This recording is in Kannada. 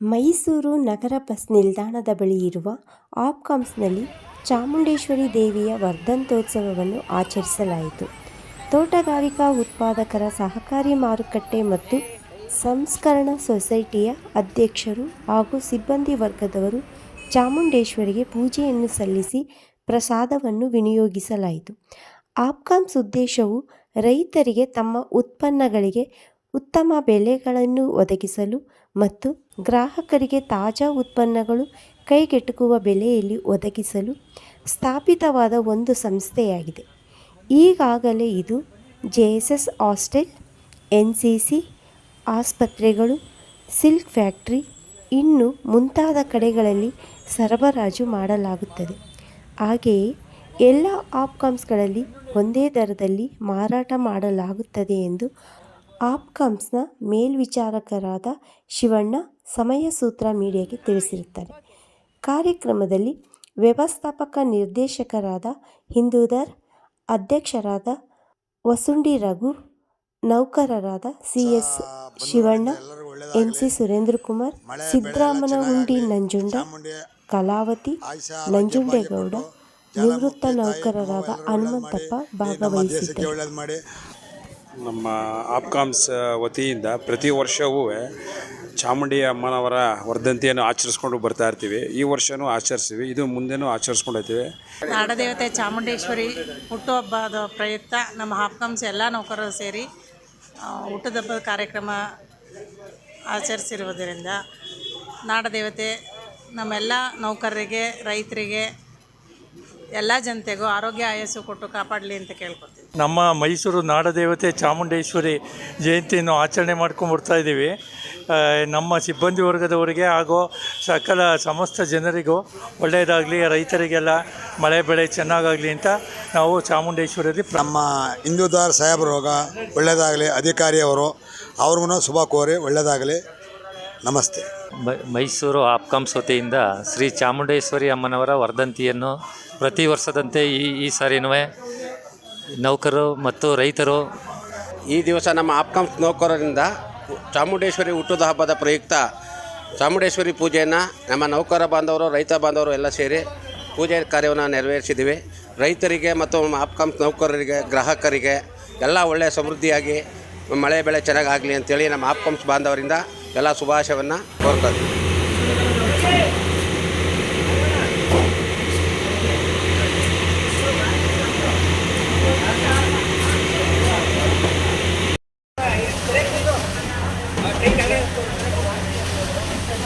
ಮೈಸೂರು ನಗರ ಬಸ್ ನಿಲ್ದಾಣದ ಬಳಿ ಇರುವ ಆಪ್ಕಾಮ್ಸ್ನಲ್ಲಿ ಚಾಮುಂಡೇಶ್ವರಿ ದೇವಿಯ ವರ್ಧಂತೋತ್ಸವವನ್ನು ಆಚರಿಸಲಾಯಿತು. ತೋಟಗಾರಿಕಾ ಉತ್ಪಾದಕರ ಸಹಕಾರಿ ಮಾರುಕಟ್ಟೆ ಮತ್ತು ಸಂಸ್ಕರಣಾ ಸೊಸೈಟಿಯ ಅಧ್ಯಕ್ಷರು ಹಾಗೂ ಸಿಬ್ಬಂದಿ ವರ್ಗದವರು ಚಾಮುಂಡೇಶ್ವರಿಗೆ ಪೂಜೆಯನ್ನು ಸಲ್ಲಿಸಿ ಪ್ರಸಾದವನ್ನು ವಿನಿಯೋಗಿಸಲಾಯಿತು. ಆಪ್ಕಾಮ್ಸ್ ಉದ್ದೇಶವು ರೈತರಿಗೆ ತಮ್ಮ ಉತ್ಪನ್ನಗಳಿಗೆ ಉತ್ತಮ ಬೆಲೆಗಳನ್ನು ಒದಗಿಸಲು ಮತ್ತು ಗ್ರಾಹಕರಿಗೆ ತಾಜಾ ಉತ್ಪನ್ನಗಳು ಕೈಗೆಟುಕುವ ಬೆಲೆಯಲ್ಲಿ ಒದಗಿಸಲು ಸ್ಥಾಪಿತವಾದ ಒಂದು ಸಂಸ್ಥೆಯಾಗಿದೆ. ಈಗಾಗಲೇ ಇದು J S S hostel, N C C ಆಸ್ಪತ್ರೆಗಳು, ಸಿಲ್ಕ್ ಫ್ಯಾಕ್ಟ್ರಿ ಇನ್ನು ಮುಂತಾದ ಕಡೆಗಳಲ್ಲಿ ಸರಬರಾಜು ಮಾಡಲಾಗುತ್ತದೆ. ಹಾಗೆಯೇ ಎಲ್ಲ ಆಪ್ಕಾಮ್ಸ್ಗಳಲ್ಲಿ ಒಂದೇ ದರದಲ್ಲಿ ಮಾರಾಟ ಮಾಡಲಾಗುತ್ತದೆ ಎಂದು ಆಪ್ಕಾಮ್ಸ್ನ ಮೇಲ್ವಿಚಾರಕರಾದ ಶಿವಣ್ಣ ಸಮಯ ಸೂತ್ರ ಮೀಡಿಯಾಗೆ ತಿಳಿಸಿರುತ್ತಾರೆ. ಕಾರ್ಯಕ್ರಮದಲ್ಲಿ ವ್ಯವಸ್ಥಾಪಕ ನಿರ್ದೇಶಕರಾದ ಹಿಂದೂಧರ್, ಅಧ್ಯಕ್ಷರಾದ Vasundi Raghu, ನೌಕರರಾದ C. S. Shivanna, M. C. Surendrakumar, Sidramanahundi Nanjunda, Kalavathi, Nanjundegowda, ನಿವೃತ್ತ ನೌಕರರಾದ ಹನುಮಂತಪ್ಪ ಭಾಗವಹಿಸಿದ್ದರು. ನಮ್ಮ ಆಪ್ಕಾಮ್ಸ್ ವತಿಯಿಂದ ಪ್ರತಿ ವರ್ಷವೂ ಚಾಮುಂಡಿ ಅಮ್ಮನವರ ವರ್ಧಂತಿಯನ್ನು ಆಚರಿಸ್ಕೊಂಡು ಬರ್ತಾ ಇರ್ತೀವಿ. ಈ ವರ್ಷವೂ ಆಚರಿಸ್ತೀವಿ, ಇದು ಮುಂದೆನೂ ಆಚರಿಸ್ಕೊಂಡು ಹೋಗ್ತೀವಿ. ನಾಡದೇವತೆ ಚಾಮುಂಡೇಶ್ವರಿ ಹುಟ್ಟುಹಬ್ಬದ ಪ್ರಯುಕ್ತ ನಮ್ಮ ಹಾಪ್ಕಾಮ್ಸ್ ಎಲ್ಲ ನೌಕರರು ಸೇರಿ ಹುಟ್ಟದಬ್ಬದ ಕಾರ್ಯಕ್ರಮ ಆಚರಿಸಿರುವುದರಿಂದ ನಾಡದೇವತೆ ನಮ್ಮೆಲ್ಲ ನೌಕರರಿಗೆ, ರೈತರಿಗೆ, ಎಲ್ಲ ಜನತೆಗೂ ಆರೋಗ್ಯ ಆಯಸ್ಸು ಕೊಟ್ಟು ಕಾಪಾಡಲಿ ಅಂತ ಕೇಳ್ಕೊತೀವಿ ನಮ್ಮ ಮೈಸೂರು ನಾಡದೇವತೆ ಚಾಮುಂಡೇಶ್ವರಿ ಜಯಂತಿಯನ್ನು ಆಚರಣೆ ಮಾಡ್ಕೊಂಡು ಬರ್ತಾ ಇದ್ದೀವಿ. ನಮ್ಮ ಸಿಬ್ಬಂದಿ ವರ್ಗದವರಿಗೆ ಹಾಗೂ ಸಕಲ ಸಮಸ್ತ ಜನರಿಗೂ ಒಳ್ಳೆಯದಾಗಲಿ ರೈತರಿಗೆಲ್ಲ ಮಳೆ ಬೆಳೆ ಚೆನ್ನಾಗಾಗಲಿ ಅಂತ ನಾವು ಚಾಮುಂಡೇಶ್ವರಿಯಲ್ಲಿ ನಮ್ಮ ಹಿಂದೂದಾರ್ ಸಾಹೇಬರೋಗ ಒಳ್ಳೆಯದಾಗಲಿ ಅಧಿಕಾರಿಯವರು ಅವ್ರಿಗೂ ಶುಭ ಕೋರಿ ಒಳ್ಳೆಯದಾಗಲಿ. ನಮಸ್ತೆ. ಮೈ- ಮೈಸೂರು ಆಪ್ಕಾಮ್ಸ್ ವತಿಯಿಂದ ಶ್ರೀ ಚಾಮುಂಡೇಶ್ವರಿ ಅಮ್ಮನವರ ವರ್ಧಂತಿಯನ್ನು ಪ್ರತಿ ವರ್ಷದಂತೆ ಈ ಈ ಸಾರಿನೂ ನೌಕರರು ಮತ್ತು ರೈತರು. ಈ ದಿವಸ ನಮ್ಮ ಆಪ್ಕಾಮ್ಸ್ ನೌಕರರಿಂದ ಚಾಮುಂಡೇಶ್ವರಿ ಹುಟ್ಟುದ ಹಬ್ಬದ ಪ್ರಯುಕ್ತ ಚಾಮುಂಡೇಶ್ವರಿ ಪೂಜೆಯನ್ನು ನಮ್ಮ ನೌಕರ ಬಾಂಧವರು, ರೈತ ಬಾಂಧವರು ಎಲ್ಲ ಸೇರಿ ಪೂಜೆ ಕಾರ್ಯವನ್ನು ನೆರವೇರಿಸಿದ್ದೀವಿ ರೈತರಿಗೆ ಮತ್ತು ನಮ್ಮ ನೌಕರರಿಗೆ, ಗ್ರಾಹಕರಿಗೆ ಎಲ್ಲ ಒಳ್ಳೆಯ ಸಮೃದ್ಧಿಯಾಗಿ ಮಳೆ ಬೆಳೆ ಚೆನ್ನಾಗಾಗಲಿ ಅಂತೇಳಿ ನಮ್ಮ ಆಪ್ಕಾಮ್ಸ್ ಬಾಂಧವರಿಂದ ಎಲ್ಲ ಶುಭಾಶಯವನ್ನು ಕೋರ್ತಾ